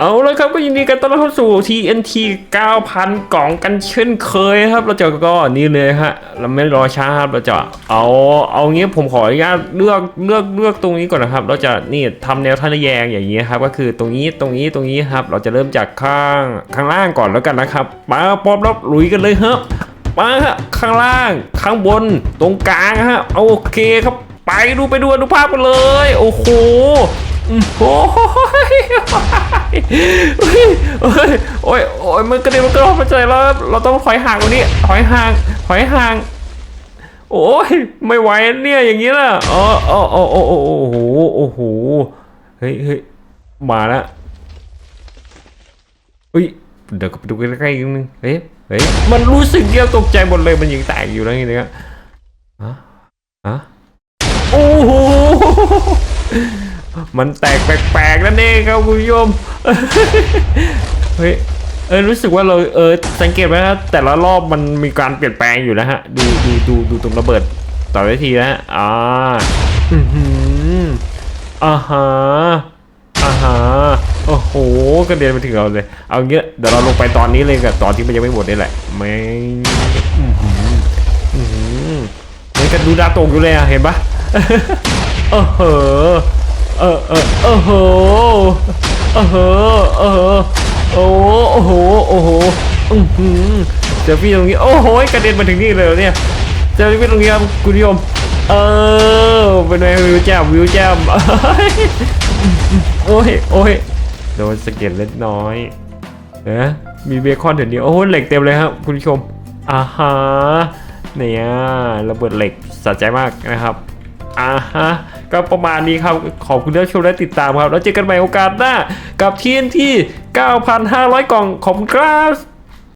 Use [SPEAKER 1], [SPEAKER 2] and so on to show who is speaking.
[SPEAKER 1] เอาละครับก็ยินดีกันต้อนรับเข้าสู่ TNT 9,000 กล่องกันเช่นเคยครับ เราจะก็นี่เลยฮะเราไม่รอช้าครับเราจะเอาเอางี้ผมขออนุญาตเลือกเลือกเลือกตรงนี้ก่อนนะครับ เราจะนี่ทำแนวทะแยงอย่างนี้ครับ ก็คือตรงนี้ตรงนี้ตรงนี้ครับ เราจะเริ่มจากข้างข้างล่างก่อนแล้วกันนะครับมาป๊อบรับลุยกันเลยครับมาฮะข้างล่างข้างบนตรงกลางฮะโอเคครับไปดูไปดูดูภาพกันเลย โอ้โหโอ้ยเฮ้ยเฮ้ยโอ้ยโอ้ยมันกระเด็นมันกระโดดมาใจแล้ว เราต้องถอยห่างกว่านี้ถอยห่างถอยห่าง โอ้ยไม่ไหวเนี่ยอย่างนี้ล่ะอ๋ออ๋ออ๋อโอ้โอ้โอ้โหโอ้โหเฮ้ยเฮ้ยมาล้วเฮ้ยเดี๋ยวก็ไปดูใกล้ๆนิดนึงเฮ้ยเฮ้ยมันรู้สึกเดียวตกใจหมดเลยมันยังแตกอยู่แล้วอย่างเงี้ยฮะ มันแตกแปลกๆนั่นเองครับคุณผู้ชมเฮ้ยเออรู้สึกว่าเราเออสังเกตไหมนะแต่ละรอบมันมีการเปลี่ยนแปลงอยู่นะฮะ ดูดูดูดูตรงระเบิดต่อไปทีนะอ่าอือหืออ่าฮะอ่าฮะโอ้โหกระเด็นไปถึงเราเลย เอาเงี้ยเดี๋ยวเราลงไปตอนนี้เลยกับตอนที่มันยังไม่หมดนี่แหละแม่อือหืออือหือเหมือนกันดูดาตกอยู่เลยอะเห็นปะเออเหอ เออเออเออเหอเออเออเอะโอ้โอ้โหโอ้โหอือหือเซลฟี่ตรงนี้โอ้โหกระเด็นมาถึงนี่เลยเหรอเนี่ยเซลฟี่ตรงนี้ครับคุณผู้ชมเออเป็นไงวิวแจมวิวแจมโอ้ยโอ้ยโดนสะเก็ดเล็กน้อยนะมีเบคอนเดี๋ยวนี้โอ้โหเหล็กเต็มเลยครับคุณผู้ชมอ่าฮะเนี่ยระเบิดเหล็กสะใจมากนะครับอ่าฮะ ก็ประมาณนี้ครับ ขอบคุณที่ชมและติดตามครับ แล้วเจอกันใหม่โอกาสหน้า กับทีนที่ 9,500 กล่องขอบคุณครับ